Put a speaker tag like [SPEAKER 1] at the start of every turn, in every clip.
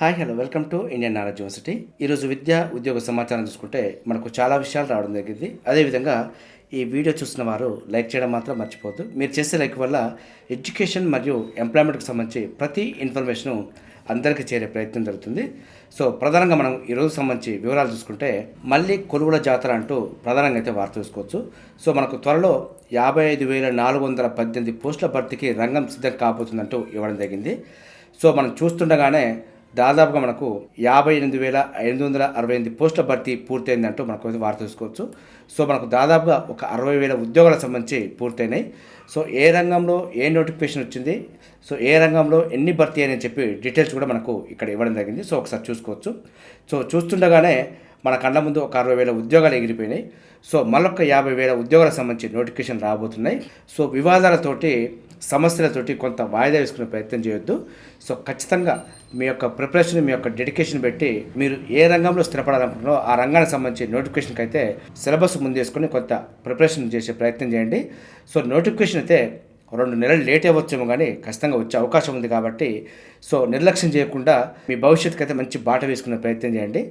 [SPEAKER 1] hi hello welcome to Indian knowledge university ఈరోజు విద్య ఉద్యోగ సమాచారం చూసుకుంటే మనకు చాలా విషయాలు రావడం జరిగింది అదేవిధంగా ఈ వీడియో చూసిన వారు లైక్ చేయడం మాత్రం మర్చిపోద్దు మీరు చేసే లైక్ వల్ల ఎడ్యుకేషన్ మరియు ఎంప్లాయ్మెంట్కి సంబంధించి ప్రతి ఇన్ఫర్మేషను అందరికీ చేరే ప్రయత్నం జరుగుతుంది సో ప్రధానంగా మనం ఈరోజు సంబంధించి వివరాలు చూసుకుంటే మళ్ళీ కొలువుల జాతర అంటూ ప్రధానంగా అయితే వార్త చూసుకోవచ్చు సో మనకు త్వరలో యాభై ఐదు వేల నాలుగు వందల పద్దెనిమిది పోస్టుల భర్తీకి రంగం సిద్ధం కాబోతుందంటూ ఇవ్వడం జరిగింది సో మనం చూస్తుండగానే దాదాపుగా మనకు యాభై ఎనిమిది వేల ఎనిమిది వందల అరవై ఎనిమిది పోస్టుల భర్తీ పూర్తయిందంటూ మనకు వార్త చూసుకోవచ్చు సో మనకు దాదాపుగా ఒక అరవై వేల ఉద్యోగాలకు సంబంధించి పూర్తయినాయి సో ఏ రంగంలో ఏ నోటిఫికేషన్ వచ్చింది సో ఏ రంగంలో ఎన్ని భర్తీ అని చెప్పి డీటెయిల్స్ కూడా మనకు ఇక్కడ ఇవ్వడం జరిగింది సో ఒకసారి చూసుకోవచ్చు సో చూస్తుండగానే మన కళ్ళ ముందు ఒక అరవై వేల ఉద్యోగాలు ఎగిరిపోయినాయి సో మరొక యాభై వేల ఉద్యోగాలకు సంబంధించి నోటిఫికేషన్ రాబోతున్నాయి సో వివాదాలతోటి సమస్యలతోటి కొంత వాయిదా వేసుకునే ప్రయత్నం చేయొద్దు సో ఖచ్చితంగా మీ యొక్క ప్రిపరేషన్ మీ యొక్క డెడికేషన్ పెట్టి మీరు ఏ రంగంలో స్థిరపడాలనుకుంటున్నారో ఆ రంగానికి సంబంధించి నోటిఫికేషన్కి అయితే సిలబస్ ముందేసుకొని కొంత ప్రిపరేషన్ చేసే ప్రయత్నం చేయండి సో నోటిఫికేషన్ అయితే రెండు నెలలు లేట్ అవ్వచ్చేమో కానీ ఖచ్చితంగా వచ్చే అవకాశం ఉంది కాబట్టి సో నిర్లక్ష్యం చేయకుండా మీ భవిష్యత్తుకి అయితే మంచి బాట వేసుకునే ప్రయత్నం చేయండి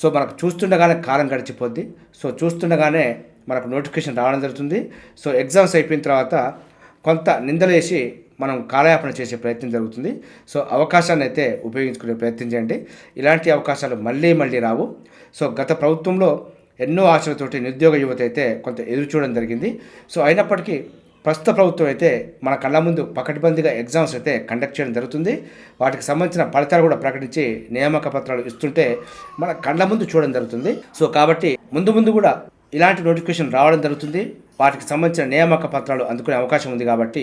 [SPEAKER 1] సో మనకు చూస్తుండగానే కాలం గడిచిపోద్ది సో చూస్తుండగానే మనకు నోటిఫికేషన్ రావడం జరుగుతుంది సో ఎగ్జామ్స్ అయిపోయిన తర్వాత కొంత నిందలేసి మనం కాలయాపన చేసే ప్రయత్నం జరుగుతుంది సో అవకాశాన్ని అయితే ఉపయోగించుకునే ప్రయత్నం చేయండి ఇలాంటి అవకాశాలు మళ్ళీ మళ్ళీ రావు సో గత ప్రభుత్వంలో ఎన్నో ఆశలతోటి నిరుద్యోగ యువత అయితే కొంత ఎదురు చూడడం జరిగింది సో అయినప్పటికీ ప్రస్తుత ప్రభుత్వం అయితే మన కళ్ళ ముందు పకడ్బందీగా ఎగ్జామ్స్ అయితే కండక్ట్ చేయడం జరుగుతుంది వాటికి సంబంధించిన ఫలితాలు కూడా ప్రకటించి నియామక పత్రాలు ఇస్తుంటే మన కళ్ళ ముందు చూడడం జరుగుతుంది సో కాబట్టి ముందు ముందు కూడా ఇలాంటి నోటిఫికేషన్ రావడం జరుగుతుంది వాటికి సంబంధించిన నియామక పత్రాలు అందుకునే అవకాశం ఉంది కాబట్టి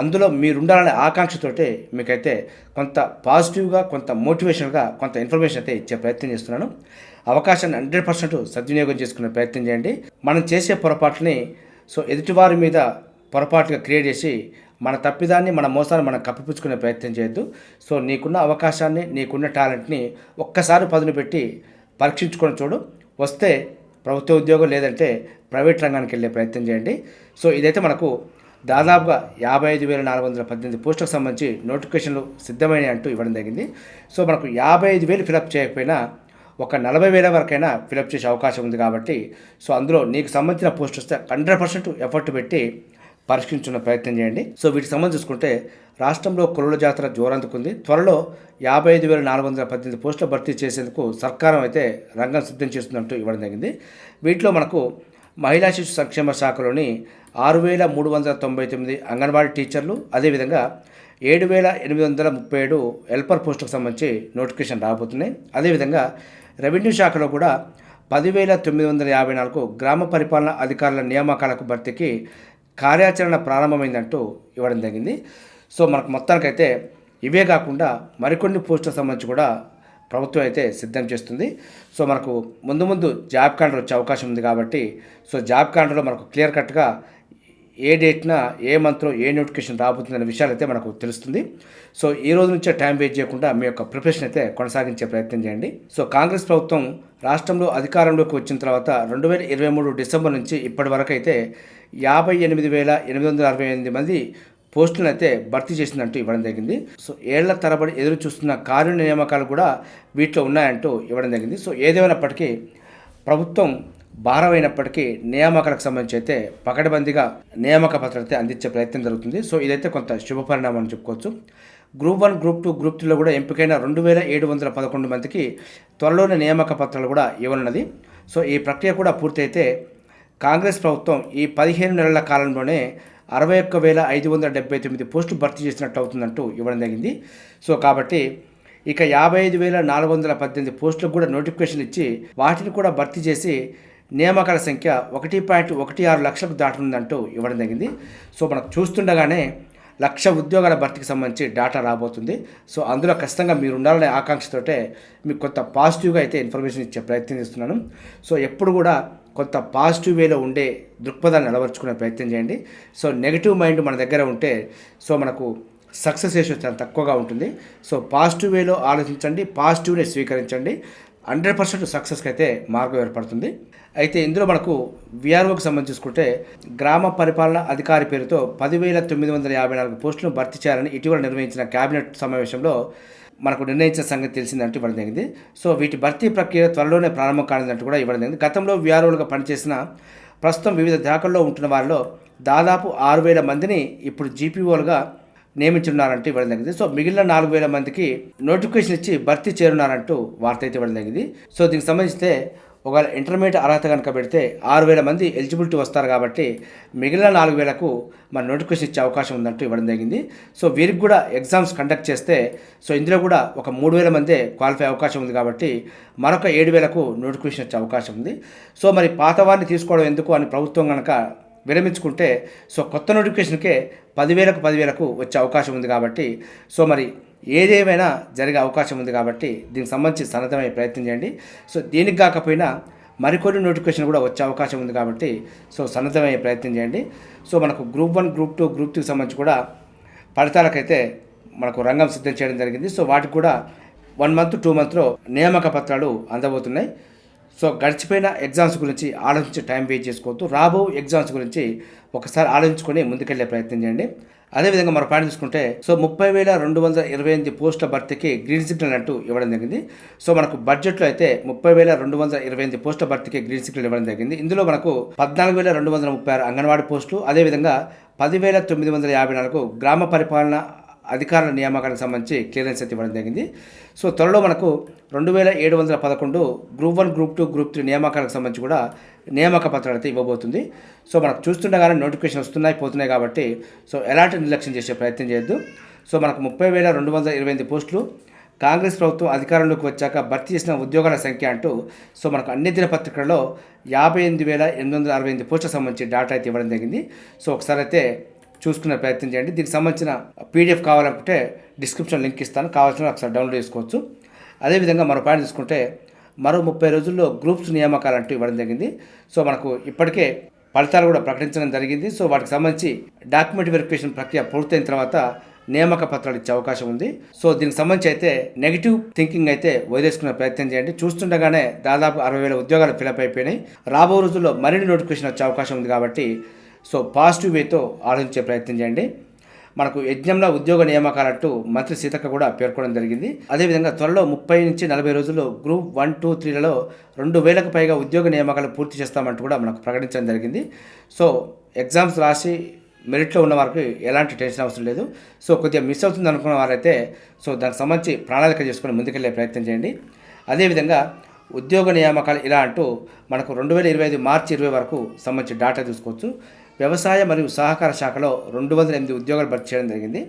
[SPEAKER 1] అందులో మీరుండాలనే ఆకాంక్షతోటే మీకైతే కొంత పాజిటివ్గా కొంత మోటివేషన్గా కొంత ఇన్ఫర్మేషన్ అయితే ఇచ్చే ప్రయత్నం చేస్తున్నాను అవకాశాన్ని హండ్రెడ్ పర్సెంట్ సద్వినియోగం చేసుకునే ప్రయత్నం చేయండి మనం చేసే పొరపాటుని సో ఎదుటివారి మీద పొరపాటుగా క్రియేట్ చేసి మన తప్పిదాన్ని మన మోసాన్ని మనం కప్పిపుచ్చుకునే ప్రయత్నం చేయొద్దు సో నీకున్న అవకాశాన్ని నీకున్న టాలెంట్ని ఒక్కసారి పదును పెట్టి పరీక్షించుకొని చూడు వస్తే ప్రభుత్వ ఉద్యోగం లేదంటే ప్రైవేట్ రంగానికి వెళ్ళే ప్రయత్నం చేయండి సో ఇదైతే మనకు దాదాపుగా యాభై ఐదు వేల నాలుగు వందల పద్దెనిమిది పోస్టులకు సంబంధించి నోటిఫికేషన్లు సిద్ధమైన అంటూ ఇవ్వడం జరిగింది సో మనకు యాభై ఐదు వేలు ఫిలప్ చేయకపోయినా ఒక నలభై వేల వరకైనా ఫిలప్ చేసే అవకాశం ఉంది కాబట్టి సో అందులో నీకు సంబంధించిన పోస్ట్ వస్తే హండ్రెడ్ పర్సెంట్ ఎఫర్ట్ పెట్టి పరిష్కరించుకున్న ప్రయత్నం చేయండి సో వీటికి సంబంధించుకుంటే రాష్ట్రంలో కొలుల జాతర జోరందుకుంది త్వరలో యాభై ఐదు వేల నాలుగు వందల పద్దెనిమిది పోస్టులు భర్తీ చేసేందుకు సర్కారం అయితే రంగం సిద్ధం చేస్తుందంటూ ఇవ్వడం జరిగింది వీటిలో మనకు మహిళా శిశు సంక్షేమ శాఖలోని ఆరు వేల మూడు వందల తొంభై తొమ్మిది అంగన్వాడీ టీచర్లు అదేవిధంగా ఏడు వేల ఎనిమిది వందల ముప్పై ఏడు హెల్పర్ పోస్టుకు సంబంధించి నోటిఫికేషన్ రాబోతున్నాయి అదేవిధంగా రెవెన్యూ శాఖలో కూడా పదివేల తొమ్మిది వందల యాభై నాలుగు గ్రామ పరిపాలన అధికారుల నియామకాలకు భర్తీకి కార్యాచరణ ప్రారంభమైందంటూ ఇవ్వడం జరిగింది సో మనకు మొత్తానికైతే ఇవే కాకుండా మరికొన్ని పోస్టుల సంబంధించి కూడా ప్రభుత్వం అయితే సిద్ధం చేస్తుంది సో మనకు ముందు ముందు జాబ్ కాండర్ వచ్చే అవకాశం ఉంది కాబట్టి సో జాబ్ క్యాలెండర్లో మనకు క్లియర్ కట్గా ఏ డేట్న ఏ మంత్లో ఏ నోటిఫికేషన్ రాబోతుంది అనే విషయాలు అయితే మనకు తెలుస్తుంది సో ఈ రోజు నుంచే టైం వేస్ట్ చేయకుండా మీ యొక్క ప్రిపరేషన్ అయితే కొనసాగించే ప్రయత్నం చేయండి సో కాంగ్రెస్ ప్రభుత్వం రాష్ట్రంలో అధికారంలోకి వచ్చిన తర్వాత రెండు వేల ఇరవై మూడు డిసెంబర్ నుంచి ఇప్పటి వరకు అయితే యాభై ఎనిమిది వేల ఎనిమిది వందల అరవై ఎనిమిది మంది పోస్టులను అయితే భర్తీ చేసిందంటూ ఇవ్వడం జరిగింది సో ఏళ్ల తరబడి ఎదురు చూస్తున్న కారుణ్య నియామకాలు కూడా వీటిలో ఉన్నాయంటూ ఇవ్వడం జరిగింది సో ఏదేమైనప్పటికీ ప్రభుత్వం భారమైనప్పటికీ నియామకాలకు సంబంధించి అయితే పకడబందీగా నియామక పత్రాలు అయితే అందించే ప్రయత్నం జరుగుతుంది సో ఇదైతే కొంత శుభ పరిణామం అని చెప్పుకోవచ్చు group one group two group త్రీలో కూడా ఎంపికైన రెండు వేల ఏడు వందల పదకొండు మందికి త్వరలోనే నియామక పత్రాలు కూడా ఇవ్వనున్నది సో ఈ ప్రక్రియ కూడా పూర్తయితే కాంగ్రెస్ ప్రభుత్వం ఈ పదిహేను నెలల కాలంలోనే అరవై ఒక్క వేల ఐదు వందల డెబ్బై తొమ్మిది పోస్టులు భర్తీ చేసినట్టు అవుతుందంటూ ఇవ్వడం జరిగింది సో కాబట్టి ఇక యాభై ఐదు వేల నాలుగు వందల పద్దెనిమిది పోస్టులకు కూడా నోటిఫికేషన్ ఇచ్చి వాటిని కూడా భర్తీ చేసి నియామకాల సంఖ్య ఒకటి పాయింట్ ఒకటి ఆరు లక్షలకు దాటుతుందంటూ ఇవ్వడం జరిగింది సో మనం చూస్తుండగానే లక్ష ఉద్యోగాల భర్తీకి సంబంధించి డేటా రాబోతుంది సో అందులో ఖచ్చితంగా మీరు ఉండాలనే ఆకాంక్షతోటే మీకు కొంత పాజిటివ్గా అయితే ఇన్ఫర్మేషన్ ఇచ్చే ప్రయత్నం చేస్తున్నాను సో ఎప్పుడు కూడా కొంత పాజిటివ్ వేలో ఉండే దృక్పథాన్ని అలవర్చుకునే ప్రయత్నం చేయండి సో నెగిటివ్ మైండ్ మన దగ్గర ఉంటే సో మనకు సక్సెస్ రేషియో చాలా తక్కువగా ఉంటుంది సో పాజిటివ్ వేలో ఆలోచించండి పాజిటివ్నే స్వీకరించండి హండ్రెడ్ పర్సెంట్ సక్సెస్కి అయితే మార్గం ఏర్పడుతుంది అయితే ఇందులో మనకు విఆర్ఓకి సంబంధించి చూసుకుంటే గ్రామ పరిపాలన అధికారి పేరుతో పదివేల తొమ్మిది వందల యాభై నాలుగు పోస్టులను భర్తీ చేయాలని ఇటీవల నిర్వహించిన కేబినెట్ సమావేశంలో మనకు నిర్ణయించిన సంగతి తెలిసిందంటూ ఇవ్వడం జరిగింది సో వీటి భర్తీ ప్రక్రియ త్వరలోనే ప్రారంభం కానుందంటూ కూడా ఇవ్వడం జరిగింది గతంలో విఆర్ఓలుగా పనిచేసిన ప్రస్తుతం వివిధ శాఖల్లో ఉంటున్న వారిలో దాదాపు ఆరు వేల మందిని ఇప్పుడు జీపీఓలుగా నియమించున్నారంటూ ఇవ్వడం జరిగింది సో మిగిలిన నాలుగు వేల మందికి నోటిఫికేషన్ ఇచ్చి భర్తీ చేరున్నారంటూ వార్త అయితే ఇవ్వడం జరిగింది సో దీనికి సంబంధిస్తే ఒకవేళ ఇంటర్మీడియట్ అర్హత కనుక పెడితే ఆరు వేల మంది ఎలిజిబిలిటీ వస్తారు కాబట్టి మిగిలిన నాలుగు వేలకు మన నోటిఫికేషన్ ఇచ్చే అవకాశం ఉందంటూ ఇవ్వడం జరిగింది సో వీరికి కూడా ఎగ్జామ్స్ కండక్ట్ చేస్తే సో ఇందులో కూడా ఒక మూడు వేల మందే క్వాలిఫై అవకాశం ఉంది కాబట్టి మరొక ఏడు వేలకు నోటిఫికేషన్ వచ్చే అవకాశం ఉంది సో మరి పాత వారిని తీసుకోవడం ఎందుకు అని ప్రభుత్వం కనుక విరమించుకుంటే సో కొత్త నోటిఫికేషన్కే పదివేలకు పదివేలకు వచ్చే అవకాశం ఉంది కాబట్టి సో మరి ఏదేమైనా జరిగే అవకాశం ఉంది కాబట్టి దీనికి సంబంధించి సన్నద్ధమయ్యే ప్రయత్నం చేయండి సో దీనికి కాకపోయినా మరికొన్ని నోటిఫికేషన్ కూడా వచ్చే అవకాశం ఉంది కాబట్టి సో సన్నద్ధమయ్యే ప్రయత్నం చేయండి సో మనకు group one group two group త్రీకి సంబంధించి కూడా ఫలితాలకైతే మనకు రంగం సిద్ధం చేయడం జరిగింది సో వాటికి కూడా వన్ మంత్ టూ మంత్లో నియామక పత్రాలు అందబోతున్నాయి సో గడిచిపోయిన ఎగ్జామ్స్ గురించి ఆలోచించి టైం వేస్ట్ చేసుకోవద్దు రాబో ఎగ్జామ్స్ గురించి ఒకసారి ఆలోచించుకొని ముందుకెళ్లే ప్రయత్నం చేయండి అదేవిధంగా మనం పాయింట్ చూసుకుంటే సో ముప్పై వేల రెండు వందల ఇరవై ఎనిమిది పోస్టుల భర్తీకి గ్రీన్ సిగ్నల్ అంటూ ఇవ్వడం జరిగింది సో మనకు బడ్జెట్లో అయితే ముప్పై వేల రెండు వందల ఇరవై ఎనిమిది పోస్టుల భర్తీకి గ్రీన్ సిగ్నల్ ఇవ్వడం జరిగింది ఇందులో మనకు పద్నాలుగు వేల రెండు వందల ముప్పై ఆరు అంగన్వాడీ పోస్టులు అదేవిధంగా పదివేల తొమ్మిది వందల యాభై నాలుగు గ్రామ పరిపాలన అధికారుల నియామకానికి సంబంధించి క్లియరెన్స్ అయితే ఇవ్వడం జరిగింది సో త్వరలో మనకు రెండు వేల ఏడు వందల పదకొండు group one group two group three నియామకాలకు సంబంధించి కూడా నియామక పత్రాలు అయితే ఇవ్వబోతుంది సో మనకు చూస్తుండగానే నోటిఫికేషన్ వస్తున్నాయి పోతున్నాయి కాబట్టి సో ఎలాంటి నిర్లక్ష్యం చేసే ప్రయత్నం చేయొద్దు సో మనకు ముప్పై వేల రెండు వందల ఇరవై ఎనిమిది పోస్టులు కాంగ్రెస్ ప్రభుత్వం అధికారంలోకి వచ్చాక భర్తీ చేసిన ఉద్యోగాల సంఖ్య అంటూ సో మనకు అన్ని దినపత్రికల్లో యాభై ఎనిమిది వేల ఎనిమిది వందల అరవై ఎనిమిది పోస్టులకు సంబంధించి డేటా అయితే ఇవ్వడం జరిగింది సో ఒకసారి అయితే చూసుకునే ప్రయత్నం చేయండి దీనికి సంబంధించిన పీడిఎఫ్ కావాలనుకుంటే డిస్క్రిప్షన్ లింక్ ఇస్తాను కావాల్సిన ఒకసారి డౌన్లోడ్ చేసుకోవచ్చు అదేవిధంగా మరో పాయింట్ తీసుకుంటే మరో ముప్పై రోజుల్లో గ్రూప్స్ నియామకాలు అంటూ ఇవ్వడం జరిగింది సో మనకు ఇప్పటికే ఫలితాలు కూడా ప్రకటించడం జరిగింది సో వాటికి సంబంధించి డాక్యుమెంట్ వెరిఫికేషన్ ప్రక్రియ పూర్తయిన తర్వాత నియామక పత్రాలు ఇచ్చే అవకాశం ఉంది సో దీనికి సంబంధించి అయితే నెగిటివ్ థింకింగ్ అయితే వదిలేసుకునే ప్రయత్నం చేయండి చూస్తుండగానే దాదాపు అరవై వేల ఉద్యోగాలు ఫిలప్ అయిపోయినాయి రాబో రోజుల్లో మరిన్ని నోటిఫికేషన్ వచ్చే అవకాశం ఉంది కాబట్టి సో పాజిటివ్ వేతో ఆలోచించే ప్రయత్నం చేయండి మనకు యజ్ఞంలో ఉద్యోగ నియామకాలట్టు మంత్రి సీతక్క కూడా పేర్కొనడం జరిగింది అదేవిధంగా త్వరలో ముప్పై నుంచి నలభై రోజుల్లో గ్రూప్ వన్ టూ త్రీలలో రెండు వేలకు పైగా ఉద్యోగ నియామకాలు పూర్తి చేస్తామంటూ కూడా మనకు ప్రకటించడం జరిగింది సో ఎగ్జామ్స్ రాసి మెరిట్లో ఉన్న వారికి ఎలాంటి టెన్షన్ అవసరం లేదు సో కొద్దిగా మిస్ అవుతుంది అనుకున్న వారైతే సో దానికి సంబంధించి ప్రణాళిక చేసుకుని ముందుకెళ్ళే ప్రయత్నం చేయండి అదేవిధంగా ఉద్యోగ నియామకాలు ఇలా అంటూ మనకు రెండు వేల ఇరవై ఐదు మార్చి ఇరవై వరకు సంబంధించి డాటా చూసుకోవచ్చు వ్యవసాయ మరియు సహకార శాఖలో రెండు వందల ఎనిమిది ఉద్యోగాలు భర్తీ చేయడం జరిగింది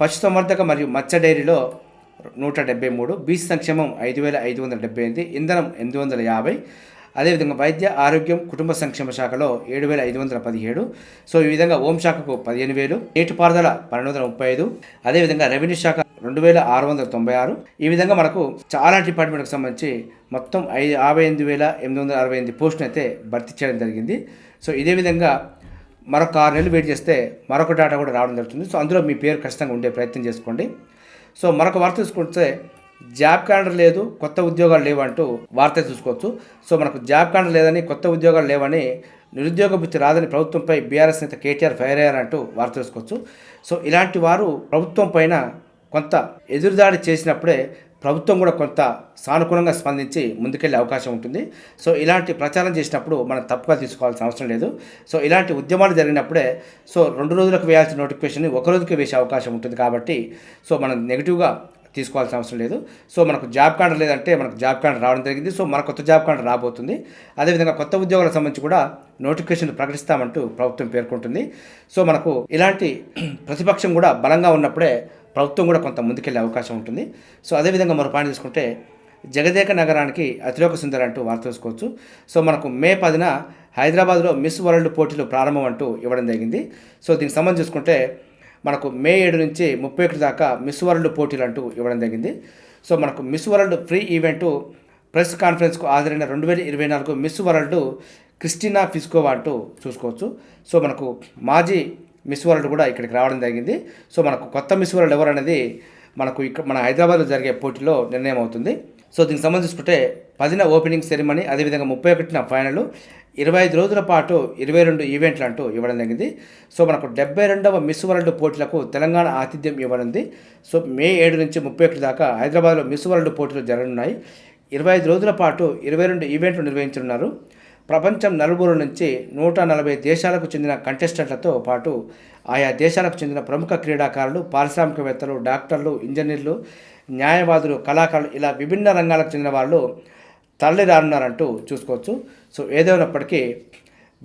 [SPEAKER 1] పశుసంవర్ధక మరియు మత్స్య డైరీలో నూట డెబ్బై మూడు బీసీ సంక్షేమం ఐదు వేల ఐదు వందల డెబ్బై ఎనిమిది ఇంధనం ఎనిమిది వందల యాభై అదేవిధంగా వైద్య ఆరోగ్యం కుటుంబ సంక్షేమ శాఖలో ఏడు వేల ఐదు వందల పదిహేడు సో ఈ విధంగా ఓం శాఖకు పదిహేను వేలు నీటిపారుదల పన్నెండు వందల ముప్పై ఐదు అదేవిధంగా రెవెన్యూ శాఖ రెండు వేల ఆరు వందల తొంభై ఆరు ఈ విధంగా మనకు చాలా డిపార్ట్మెంట్కి సంబంధించి మొత్తం ఐదు యాభై ఎనిమిది వేల ఎనిమిది వందల అరవై ఎనిమిది పోస్టును అయితే భర్తీ చేయడం జరిగింది సో ఇదే విధంగా మరొక ఆరు నెలలు వెయిట్ చేస్తే మరొక డేటా కూడా రావడం జరుగుతుంది సో అందులో మీ పేరు ఖచ్చితంగా ఉండే ప్రయత్నం చేసుకోండి సో మరొక వార్త చూసుకుంటే జాబ్ క్యాలెండర్ లేదు కొత్త ఉద్యోగాలు లేవంటూ వార్త చూసుకోవచ్చు సో మనకు జాబ్ క్యాలెండర్ లేదని కొత్త ఉద్యోగాలు లేవని నిరుద్యోగ బుద్ధి రాదని ప్రభుత్వంపై బీఆర్ఎస్ నేత కేటీఆర్ ఫైర్ అయ్యారంటూ వార్త చూసుకోవచ్చు సో ఇలాంటి వారు ప్రభుత్వం పైన కొంత ఎదురుదాడి చేసినప్పుడే ప్రభుత్వం కూడా కొంత సానుకూలంగా స్పందించి ముందుకెళ్లే అవకాశం ఉంటుంది సో ఇలాంటి ప్రచారం చేసినప్పుడు మనం తప్పుగా తీసుకోవాల్సిన అవసరం లేదు సో ఇలాంటి ఉద్యమాలు జరిగినప్పుడే సో రెండు రోజులకు వేయాల్సిన నోటిఫికేషన్ ఒక రోజుకి వేసే అవకాశం ఉంటుంది కాబట్టి సో మనం నెగిటివ్గా తీసుకోవాల్సిన అవసరం లేదు సో మనకు జాబ్ కార్డు లేదంటే మనకు జాబ్ కార్డు రావడం జరిగింది సో మన కొత్త జాబ్ కార్డు రాబోతుంది అదేవిధంగా కొత్త ఉద్యోగాలకు సంబంధించి కూడా నోటిఫికేషన్ ప్రకటిస్తామంటూ ప్రభుత్వం పేర్కొంటుంది సో మనకు ఇలాంటి ప్రతిపక్షం కూడా బలంగా ఉన్నప్పుడే ప్రభుత్వం కూడా కొంత ముందుకెళ్లే అవకాశం ఉంటుంది సో అదేవిధంగా మరో పాయింట్ తీసుకుంటే జగదేక నగరానికి అతిలోక సుందర్ అంటూ వార్త తీసుకోవచ్చు సో మనకు మే పదిన హైదరాబాద్లో మిస్ వరల్డ్ పోటీలు ప్రారంభం అంటూ ఇవ్వడం జరిగింది సో దీనికి సంబంధం చూసుకుంటే మనకు మే ఏడు నుంచి ముప్పై ఒకటి దాకా మిస్ వరల్డ్ పోటీలు అంటూ ఇవ్వడం జరిగింది సో మనకు Miss World free event press కాన్ఫరెన్స్కు హాజరైన రెండు వేల ఇరవై నాలుగు మిస్ వరల్డ్ క్రిస్టినా ఫిస్కోవా అంటూ చూసుకోవచ్చు సో మనకు మాజీ మిస్ వరల్డ్ కూడా ఇక్కడికి రావడం జరిగింది సో మనకు కొత్త మిస్ వరల్డ్ ఎవరు అనేది మనకు ఇక్కడ మన హైదరాబాద్లో జరిగే పోటీలో నిర్ణయం అవుతుంది సో దీనికి సంబంధించుకుంటే పదిన ఓపెనింగ్ సెరిమనీ అదేవిధంగా ముప్పై ఒకటిన ఫైనల్ ఇరవై ఐదు రోజుల పాటు ఇరవై రెండు ఈవెంట్లు అంటూ ఇవ్వడం జరిగింది సో మనకు డెబ్బై రెండవ మిస్ వరల్డ్ పోటీలకు తెలంగాణ ఆతిథ్యం ఇవ్వనుంది సో మే ఏడు నుంచి ముప్పై ఒకటి దాకా హైదరాబాద్లో మిస్ వరల్డ్ పోటీలు జరగనున్నాయి ఇరవై ఐదు రోజుల పాటు ఇరవై రెండు ఈవెంట్లు నిర్వహించనున్నారు ప్రపంచం నలుగురు నుంచి నూట నలభై దేశాలకు చెందిన కంటెస్టెంట్లతో పాటు ఆయా దేశాలకు చెందిన ప్రముఖ క్రీడాకారులు పారిశ్రామికవేత్తలు డాక్టర్లు ఇంజనీర్లు న్యాయవాదులు కళాకారులు ఇలా విభిన్న రంగాలకు చెందిన వాళ్ళు రానున్నారంటూ చూసుకోవచ్చు సో ఏదేమైనప్పటికీ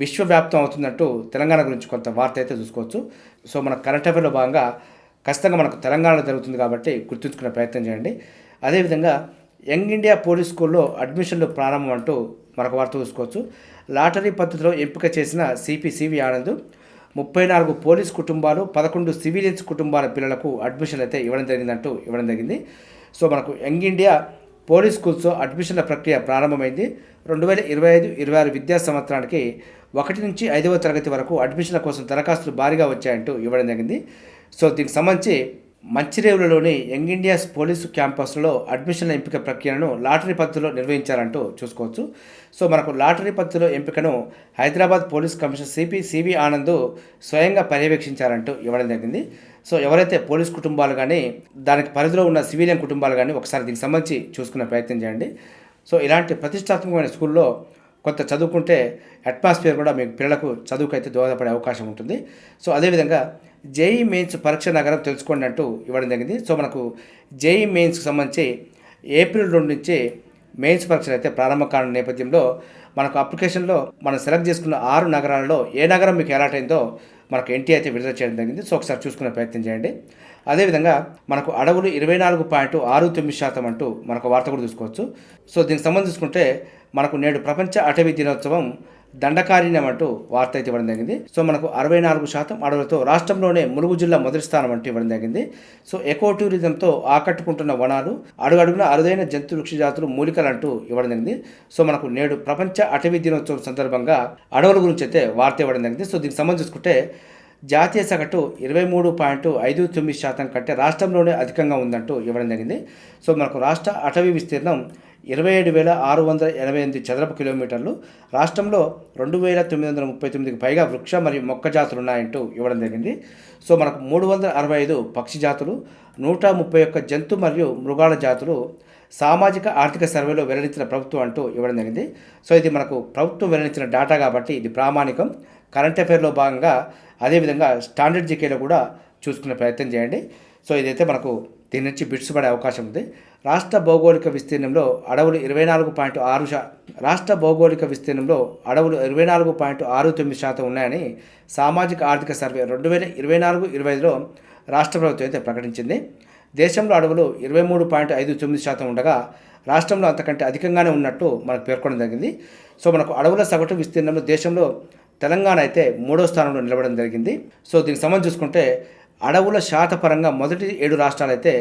[SPEAKER 1] విశ్వవ్యాప్తం అవుతుందంటూ తెలంగాణ గురించి కొంత వార్త అయితే చూసుకోవచ్చు సో మన కరెంట్ అఫేర్లో భాగంగా ఖచ్చితంగా మనకు తెలంగాణలో జరుగుతుంది కాబట్టి గుర్తుంచుకునే ప్రయత్నం చేయండి అదేవిధంగా యంగ్ ఇండియా పోలీస్ స్కూల్లో అడ్మిషన్లు ప్రారంభం అంటూ మరొక వార్త చూసుకోవచ్చు లాటరీ పద్ధతిలో ఎంపిక చేసిన సిపి సివి ఆనంద్ ముప్పై నాలుగు పోలీస్ కుటుంబాలు పదకొండు సివిలియన్స్ కుటుంబాల పిల్లలకు అడ్మిషన్ అయితే ఇవ్వడం జరిగిందంటూ ఇవ్వడం జరిగింది సో మనకు యంగ్ ఇండియా పోలీస్ స్కూల్స్లో అడ్మిషన్ల ప్రక్రియ ప్రారంభమైంది రెండు వేల ఇరవై ఐదు ఇరవై ఆరు విద్యా సంవత్సరానికి ఒకటి నుంచి ఐదవ తరగతి వరకు అడ్మిషన్ల కోసం దరఖాస్తులు భారీగా వచ్చాయంటూ ఇవ్వడం జరిగింది సో దీనికి సంబంధించి మంచిరేవులలోని యంగ్ ఇండియాస్ పోలీసు క్యాంపస్లో అడ్మిషన్ల ఎంపిక ప్రక్రియను లాటరీ పద్ధతిలో నిర్వహించారంటూ చూసుకోవచ్చు సో మనకు లాటరీ పద్ధతిలో ఎంపికను Hyderabad police commissioner CP CV Anand స్వయంగా పర్యవేక్షించారంటూ ఇవ్వడం జరిగింది సో ఎవరైతే పోలీస్ కుటుంబాలు కానీ దానికి పరిధిలో ఉన్న సివిలియన్ కుటుంబాలు కానీ ఒకసారి దీనికి సంబంధించి చూసుకునే ప్రయత్నం చేయండి సో ఇలాంటి ప్రతిష్టాత్మకమైన స్కూల్లో కొంత చదువుకుంటే అట్మాస్ఫియర్ కూడా మీ పిల్లలకు చదువుకైతే దోహదపడే అవకాశం ఉంటుంది సో అదేవిధంగా జేఈ మెయిన్స్ పరీక్ష నగరం తెలుసుకోండి అంటూ ఇవ్వడం జరిగింది సో మనకు జేఈ మెయిన్స్కి సంబంధించి ఏప్రిల్ రెండు నుంచి మెయిన్స్ పరీక్షలు అయితే ప్రారంభం కానున్న నేపథ్యంలో మనకు అప్లికేషన్లో మనం సెలెక్ట్ చేసుకున్న ఆరు నగరాలలో ఏ నగరం మీకు అలాట్ అయిందో మనకు ఎన్టీ అయితే విడుదల చేయడం జరిగింది సో ఒకసారి చూసుకునే ప్రయత్నం చేయండి అదేవిధంగా మనకు అడవులు ఇరవై నాలుగు పాయింట్ ఆరు తొమ్మిది శాతం అంటూ మనకు వార్త కూడా చూసుకోవచ్చు సో దీనికి సంబంధించుకుంటే మనకు నేడు ప్రపంచ అటవీ దినోత్సవం దండకారిణ్యమంటూ వార్త అయితే ఇవ్వడం జరిగింది సో మనకు అరవై నాలుగు శాతం అడవులతో రాష్ట్రంలోనే ములుగు జిల్లా మొదటి స్థానం అంటూ ఇవ్వడం జరిగింది సో ఎకో టూరిజంతో ఆకట్టుకుంటున్న వనాలు అడుగడుగున అరుదైన జంతు వృక్ష జాతులు మూలికలంటూ ఇవ్వడం జరిగింది సో మనకు నేడు ప్రపంచ అటవీ దినోత్సవం సందర్భంగా అడవుల గురించి అయితే వార్త ఇవ్వడం జరిగింది సో దీనికి సంబంధించి చూసుకుంటే జాతీయ సగటు ఇరవై మూడు పాయింట్ ఐదు తొమ్మిది శాతం కంటే రాష్ట్రంలోనే అధికంగా ఉందంటూ ఇవ్వడం జరిగింది సో మనకు రాష్ట్ర అటవీ విస్తీర్ణం ఇరవై ఏడు వేల ఆరు వందల ఎనభై ఎనిమిది చదరపు కిలోమీటర్లు రాష్ట్రంలో రెండు వేల తొమ్మిది వందల ముప్పై తొమ్మిదికి పైగా వృక్ష మరియు మొక్క జాతులు ఉన్నాయంటూ ఇవ్వడం జరిగింది సో మనకు మూడు వందల అరవై ఐదు పక్షి జాతులు నూట ముప్పై ఒక్క జంతు మరియు మృగాల జాతులు సామాజిక ఆర్థిక సర్వేలో వెల్లడించిన ప్రభుత్వం అంటూ ఇవ్వడం జరిగింది సో ఇది మనకు ప్రభుత్వం వెల్లడించిన డేటా కాబట్టి ఇది ప్రామాణికం కరెంట్ అఫైర్లో భాగంగా అదేవిధంగా స్టాండర్డ్ జీకేలో కూడా చూసుకునే ప్రయత్నం చేయండి సో ఇదైతే మనకు దీని నుంచి బిట్స్ పడే అవకాశం ఉంది రాష్ట్ర భౌగోళిక విస్తీర్ణంలో అడవులు ఇరవై నాలుగు పాయింట్ ఆరు శా రాష్ట్ర భౌగోళిక విస్తీర్ణంలో అడవులు ఇరవై నాలుగు పాయింట్ ఆరు తొమ్మిది శాతం ఉన్నాయని సామాజిక ఆర్థిక సర్వే రెండు వేల ఇరవై నాలుగు ఇరవై ఐదులో రాష్ట్ర ప్రభుత్వం అయితే ప్రకటించింది దేశంలో అడవులు ఇరవై మూడు పాయింట్ ఐదు తొమ్మిది శాతం ఉండగా రాష్ట్రంలో అంతకంటే అధికంగానే ఉన్నట్టు మనకు పేర్కొనడం జరిగింది సో మనకు అడవుల సగటు విస్తీర్ణంలో దేశంలో తెలంగాణ అయితే మూడో స్థానంలో నిలబడడం జరిగింది సో దీనికి సంబంధించి చూసుకుంటే అడవుల శాతపరంగా మొదటి ఏడు రాష్ట్రాలు అయితే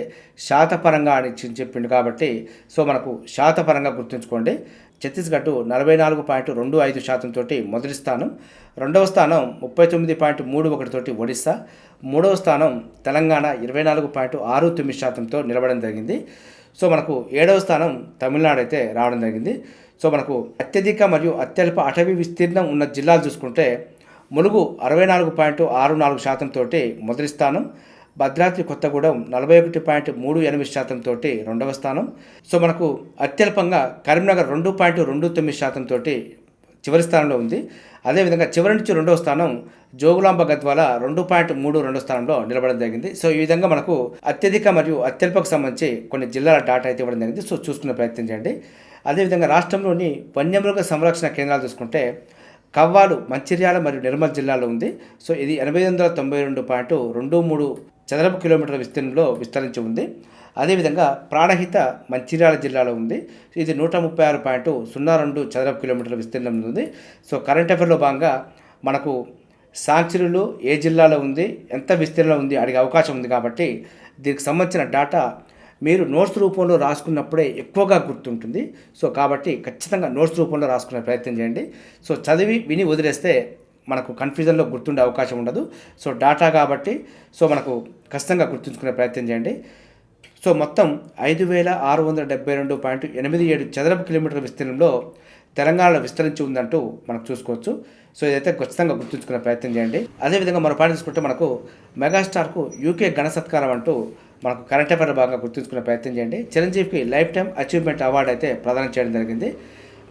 [SPEAKER 1] శాతపరంగా అని చెప్పిండు కాబట్టి సో మనకు శాతపరంగా గుర్తుంచుకోండి ఛత్తీస్గఢ్ నలభై నాలుగు పాయింట్ రెండు ఐదు శాతంతో మొదటి స్థానం రెండవ స్థానం ముప్పై తొమ్మిది పాయింట్ మూడు ఒకటితోటి ఒడిస్సా మూడవ స్థానం తెలంగాణ ఇరవై నాలుగు పాయింట్ ఆరు తొమ్మిది శాతంతో నిలబడడం జరిగింది సో మనకు ఏడవ స్థానం తమిళనాడు అయితే రావడం జరిగింది సో మనకు అత్యధిక మరియు అత్యల్ప అటవీ విస్తీర్ణం ఉన్న జిల్లాలు చూసుకుంటే ములుగు అరవై నాలుగు పాయింట్ ఆరు నాలుగు శాతంతో మొదటి స్థానం భద్రాద్రి కొత్తగూడెం నలభై ఒకటి పాయింట్ మూడు ఎనిమిది శాతంతో రెండవ స్థానం సో మనకు అత్యల్పంగా కరీంనగర్ రెండు పాయింట్ రెండు తొమ్మిది శాతంతో చివరి స్థానంలో ఉంది అదేవిధంగా చివరి నుంచి రెండవ స్థానం జోగులాంబ గద్వాల రెండు పాయింట్ మూడు రెండవ స్థానంలో నిలబడడం జరిగింది సో ఈ విధంగా మనకు అత్యధిక మరియు అత్యల్పకు సంబంధించి కొన్ని జిల్లాల డాటా అయితే ఇవ్వడం జరిగింది సో చూసుకునే ప్రయత్నం చేయండి అదేవిధంగా రాష్ట్రంలోని వన్యమృగ సంరక్షణ కేంద్రాలు చూసుకుంటే కవ్వాలు మంచిర్యాల మరియు నిర్మల్ జిల్లాలో ఉంది సో ఇది ఎనభై వందల తొంభై రెండు పాయింట్ రెండు మూడు చదరపు కిలోమీటర్ల విస్తీర్ణంలో విస్తరించి ఉంది అదేవిధంగా ప్రాణహిత మంచిర్యాల జిల్లాలో ఉంది ఇది నూట ముప్పై ఆరు పాయింట్ సున్నా రెండు చదరపు కిలోమీటర్ల విస్తీర్ణంలో ఉంది సో కరెంట్ అఫేర్లో భాగంగా మనకు సాంక్చురీలు ఏ జిల్లాలో ఉంది ఎంత విస్తీర్ణంలో ఉంది అడిగే అవకాశం ఉంది కాబట్టి దీనికి సంబంధించిన డాటా మీరు నోట్స్ రూపంలో రాసుకున్నప్పుడే ఎక్కువగా గుర్తుంటుంది సో కాబట్టి ఖచ్చితంగా నోట్స్ రూపంలో రాసుకునే ప్రయత్నం చేయండి సో చదివి విని వదిలేస్తే మనకు కన్ఫ్యూజన్లో గుర్తుండే అవకాశం ఉండదు సో డాటా కాబట్టి సో మనకు ఖచ్చితంగా గుర్తుంచుకునే ప్రయత్నం చేయండి సో మొత్తం ఐదు వేల ఆరు వందల డెబ్బై రెండు పాయింట్ ఎనిమిది ఏడు చదరపు కిలోమీటర్ల విస్తీర్ణంలో తెలంగాణలో విస్తరించి ఉందంటూ మనకు చూసుకోవచ్చు సో ఇదైతే ఖచ్చితంగా గుర్తుంచుకునే ప్రయత్నం చేయండి అదేవిధంగా మరో పాయింట్ తీసుకుంటే మనకు మెగాస్టార్కు యూకే గణ సత్కారం అంటూ మనకు కరెంట్ అఫేర్ భాగంగా గుర్తుంచుకునే ప్రయత్నం చేయండి చిరంజీవికి లైఫ్ టైం అచీవ్మెంట్ అవార్డు అయితే ప్రదానం చేయడం జరిగింది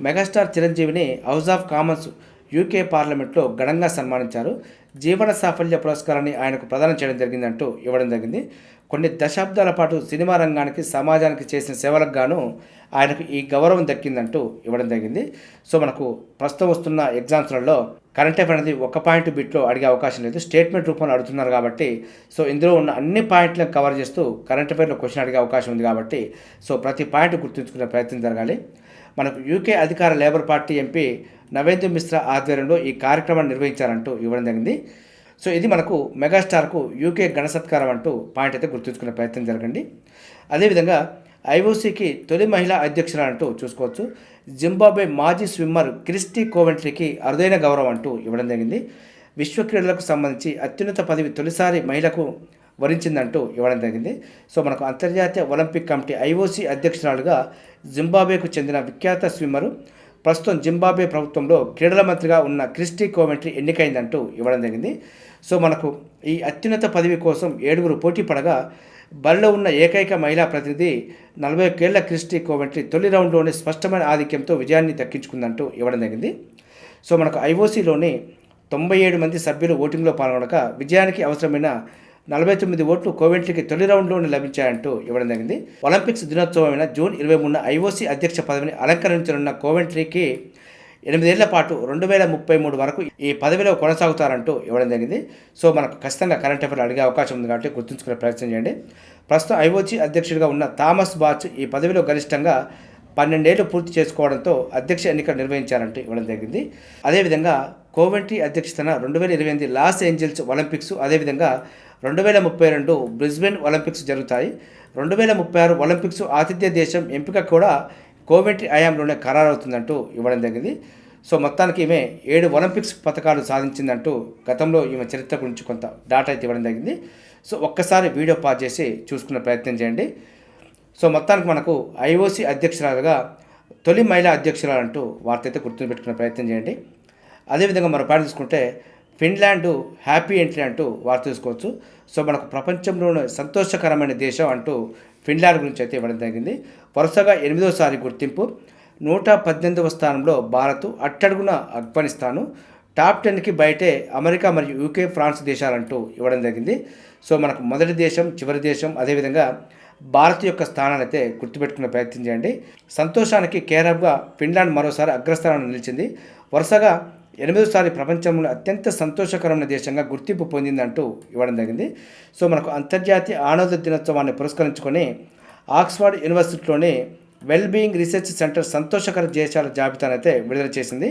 [SPEAKER 1] మెగాస్టార్ చిరంజీవిని హౌస్ ఆఫ్ కామన్స్ యూకే పార్లమెంట్లో ఘనంగా సన్మానించారు జీవన సాఫల్య పురస్కారాన్ని ఆయనకు ప్రదానం చేయడం జరిగిందంటూ ఇవ్వడం జరిగింది కొన్ని దశాబ్దాల పాటు సినిమా రంగానికి సమాజానికి చేసిన సేవలకు గాను ఆయనకు ఈ గౌరవం దక్కిందంటూ ఇవ్వడం జరిగింది సో మనకు ప్రస్తుతం వస్తున్న ఎగ్జామ్స్లలో కరెంట్ అఫైర్ అనేది ఒక పాయింట్ బిట్లో అడిగే అవకాశం లేదు స్టేట్మెంట్ రూపంలో అడుగుతున్నారు కాబట్టి సో ఇందులో ఉన్న అన్ని పాయింట్లను కవర్ చేస్తూ కరెంట్ అఫైర్లో క్వశ్చన్ అడిగే అవకాశం ఉంది కాబట్టి సో ప్రతి పాయింట్ గుర్తుంచుకునే ప్రయత్నం జరగాలి మనకు యూకే అధికార Labour party MP Navendra Mishra ఆధ్వర్యంలో ఈ కార్యక్రమాన్ని నిర్వహించారంటూ ఇవ్వడం జరిగింది సో ఇది మనకు మెగాస్టార్కు యూకే గణసత్కారం అంటూ పాయింట్ అయితే గుర్తుంచుకునే ప్రయత్నం జరగండి అదేవిధంగా ఐఓసీకి తొలి మహిళా అంటూ చూసుకోవచ్చు జింబాబ్వే మాజీ స్విమ్మర్ క్రిస్టీ కోవెంట్రీకి అరుదైన గౌరవం అంటూ ఇవ్వడం జరిగింది విశ్వ క్రీడలకు సంబంధించి అత్యున్నత పదవి తొలిసారి మహిళకు వరించిందంటూ ఇవ్వడం జరిగింది సో మనకు అంతర్జాతీయ ఒలింపిక్ కమిటీ ఐఓసీ అధ్యక్షురాలుగా జింబాబేకు చెందిన విఖ్యాత స్విమ్మరు ప్రస్తుతం జింబాబే ప్రభుత్వంలో క్రీడల మంత్రిగా ఉన్న క్రిస్టీ కోమెంట్రీ ఎన్నికైందంటూ ఇవ్వడం జరిగింది సో మనకు ఈ అత్యున్నత పదవి కోసం ఏడుగురు పోటీ పడగా బరిలో ఉన్న ఏకైక మహిళా ప్రతినిధి నలభై ఒకేళ్ల క్రిస్టీ కోమెంట్రీ తొలి రౌండ్లోనే స్పష్టమైన ఆధిక్యంతో విజయాన్ని దక్కించుకుందంటూ ఇవ్వడం జరిగింది సో మనకు ఐఓసీలోని తొంభై ఏడు మంది సభ్యులు ఓటింగ్లో పాల్గొనక విజయానికి అవసరమైన నలభై తొమ్మిది ఓట్లు కోవెంట్లీకి తొలి రౌండ్లోనే లభించాయంటూ ఇవ్వడం జరిగింది ఒలింపిక్స్ దినోత్సవమైన జూన్ ఇరవై మూడున ఐఓసీ అధ్యక్ష పదవిని అలంకరించనున్న కోవెంట్రీకి ఎనిమిదేళ్ల పాటు రెండు వేల ముప్పై మూడు వరకు ఈ పదవిలో కొనసాగుతారంటూ ఇవ్వడం జరిగింది సో మనకు ఖచ్చితంగా కరెంట్ అఫైర్ అడిగే అవకాశం ఉంది కాబట్టి గుర్తుంచుకునే ప్రయత్నం చేయండి ప్రస్తుతం ఐఓసీ అధ్యక్షుడిగా ఉన్న థామస్ బాచ్ ఈ పదవిలో గరిష్టంగా పన్నెండేళ్లు పూర్తి చేసుకోవడంతో అధ్యక్ష ఎన్నికలు నిర్వహించారంటూ ఇవ్వడం జరిగింది అదేవిధంగా కోవెంట్రీ అధ్యక్షతన రెండు వేల ఇరవై ఎనిమిది లాస్ ఏంజల్స్ ఒలింపిక్స్ అదేవిధంగా రెండు వేల ముప్పై రెండు బ్రిస్బెన్ ఒలింపిక్స్ జరుగుతాయి రెండు వేల ముప్పై ఆరు ఒలింపిక్స్ ఆతిథ్య దేశం ఎంపిక కూడా కోవెంట్రీ ఆయాంలోనే ఖరారవుతుందంటూ ఇవ్వడం జరిగింది సో మొత్తానికి ఈమె ఏడు ఒలింపిక్స్ పథకాలు సాధించిందంటూ గతంలో ఈమె చరిత్ర గురించి కొంత డాటా అయితే ఇవ్వడం జరిగింది సో ఒక్కసారి వీడియో పాజ్ చేసి చూసుకున్న ప్రయత్నం చేయండి సో మొత్తానికి మనకు ఐఓసీ అధ్యక్షురాలుగా తొలి మహిళా అధ్యక్షురాలంటూ వార్త అయితే గుర్తుపెట్టుకునే ప్రయత్నం చేయండి అదేవిధంగా మనం పాటు తీసుకుంటే ఫిన్లాండ్ హ్యాపీ ఎంట్రీ అంటూ వార్త తీసుకోవచ్చు సో మనకు ప్రపంచంలోనే సంతోషకరమైన దేశం అంటూ ఫిన్లాండ్ గురించి అయితే ఇవ్వడం జరిగింది వరుసగా ఎనిమిదోసారి గుర్తింపు నూట పద్దెనిమిదవ స్థానంలో భారత్ అట్టడుగున ఆఫ్ఘనిస్తాను టాప్ టెన్కి బయటే అమెరికా మరియు యూకే ఫ్రాన్స్ దేశాలంటూ ఇవ్వడం జరిగింది సో మనకు మొదటి దేశం చివరి దేశం అదేవిధంగా భారత్ యొక్క స్థానాన్ని అయితే గుర్తుపెట్టుకునే ప్రయత్నం చేయండి సంతోషానికి కేరఫ్గా ఫిన్లాండ్ మరోసారి అగ్రస్థానాన్ని నిలిచింది వరుసగా ఎనిమిదోసారి ప్రపంచంలో అత్యంత సంతోషకరమైన దేశంగా గుర్తింపు పొందిందంటూ ఇవ్వడం జరిగింది సో మనకు అంతర్జాతీయ ఆనోద దినోత్సవాన్ని పురస్కరించుకొని ఆక్స్ఫర్డ్ యూనివర్సిటీలోని వెల్బీయింగ్ రీసెర్చ్ సెంటర్ సంతోషకర దేశాల జాబితానైతే విడుదల చేసింది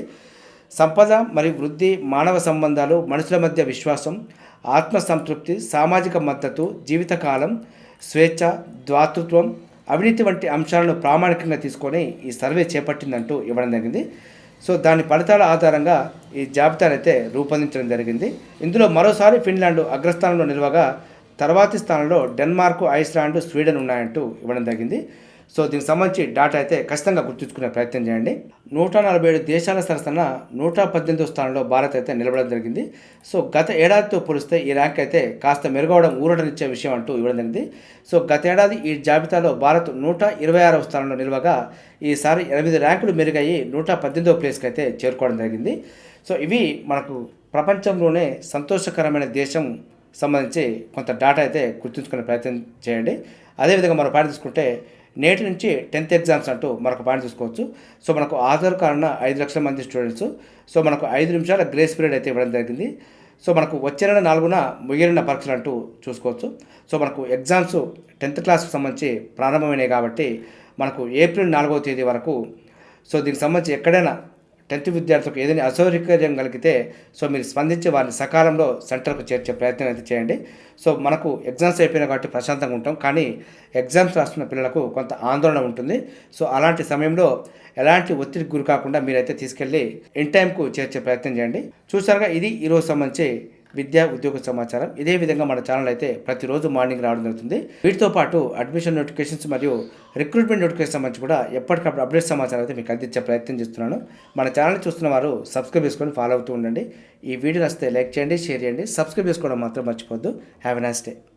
[SPEAKER 1] సంపద మరియు వృద్ధి మానవ సంబంధాలు మనుషుల మధ్య విశ్వాసం ఆత్మ సంతృప్తి సామాజిక మద్దతు జీవితకాలం స్వేచ్ఛ ద్వాతృత్వం అవినీతి వంటి అంశాలను ప్రామాణికంగా తీసుకొని ఈ సర్వే చేపట్టిందంటూ ఇవ్వడం జరిగింది సో దాని ఫలితాల ఆధారంగా ఈ జాబితాను అయితే రూపొందించడం జరిగింది ఇందులో మరోసారి ఫిన్లాండ్ అగ్రస్థానంలో నిలవగా తర్వాతి స్థానంలో డెన్మార్క్ ఐస్లాండ్ స్వీడన్ ఉన్నాయంటూ ఇవ్వడం జరిగింది సో దీనికి సంబంధించి డాటా అయితే ఖచ్చితంగా గుర్తుంచుకునే ప్రయత్నం చేయండి నూట నలభై ఏడు దేశాల సరసన నూట పద్దెనిమిదో స్థానంలో భారత్ అయితే నిలబడడం జరిగింది సో గత ఏడాదితో పోలిస్తే ఈ ర్యాంక్ అయితే కాస్త మెరుగవడం ఊరటనిచ్చే విషయం అంటూ ఇవ్వడం జరిగింది సో గత ఏడాది ఈ జాబితాలో భారత్ నూట ఇరవై ఆరవ స్థానంలో నిలవగా ఈసారి ఎనిమిది ర్యాంకులు మెరుగయ్యి నూట పద్దెనిమిదో ప్లేస్కి అయితే చేరుకోవడం జరిగింది సో ఇవి మనకు ప్రపంచంలోనే సంతోషకరమైన దేశం సంబంధించి కొంత డాటా అయితే గుర్తుంచుకునే ప్రయత్నం చేయండి అదేవిధంగా మనం పాటించుకుంటే నేటి నుంచి టెన్త్ ఎగ్జామ్స్ అంటూ మరొక పాయింట్ చూసుకోవచ్చు సో మనకు ఆధార్ కారణంగా ఐదు లక్షల మంది స్టూడెంట్స్ సో మనకు ఐదు నిమిషాల గ్రేస్ పీరియడ్ అయితే ఇవ్వడం జరిగింది సో మనకు వచ్చే నెల నాలుగున ముగిలిన పరీక్షలు అంటూ చూసుకోవచ్చు సో మనకు ఎగ్జామ్స్ టెన్త్ క్లాస్కి సంబంధించి ప్రారంభమైనాయి కాబట్టి మనకు ఏప్రిల్ నాలుగవ తేదీ వరకు సో దీనికి సంబంధించి ఎక్కడైనా టెన్త్ విద్యార్థులకు ఏదైనా అసౌకర్యం కలిగితే సో మీరు స్పందించి వారిని సకాలంలో సెంటర్కు చేర్చే ప్రయత్నం అయితే చేయండి సో మనకు ఎగ్జామ్స్ అయిపోయినా కాబట్టి ప్రశాంతంగా ఉంటాం కానీ ఎగ్జామ్స్ రాస్తున్న పిల్లలకు కొంత ఆందోళన ఉంటుంది సో అలాంటి సమయంలో ఎలాంటి ఒత్తిడికి గురి కాకుండా మీరైతే తీసుకెళ్ళి ఇన్ టైంకు చేర్చే ప్రయత్నం చేయండి చూసారుగా ఇది ఈరోజు సంబంధించి విద్యా ఉద్యోగ సమాచారం ఇదే విధంగా మన ఛానల్ అయితే ప్రతిరోజు మార్నింగ్ రావడం జరుగుతుంది వీటితో పాటు అడ్మిషన్ నోటిఫికేషన్స్ మరియు రిక్రూట్మెంట్ నోటిఫికేషన్ సంబంధించి కూడా ఎప్పటికప్పుడు అప్డేట్ సమాచారం అయితే మీకు అందించే ప్రయత్నం చేస్తున్నాను మన ఛానల్ చూస్తున్న వారు సబ్స్క్రైబ్ చేసుకొని ఫాలో అవుతూ ఉండండి ఈ వీడియో నచ్చితే లైక్ చేయండి షేర్ చేయండి సబ్స్క్రైబ్ చేసుకోవడం మాత్రం మర్చిపోద్దు హ్యావ్ ఎ నైస్ డే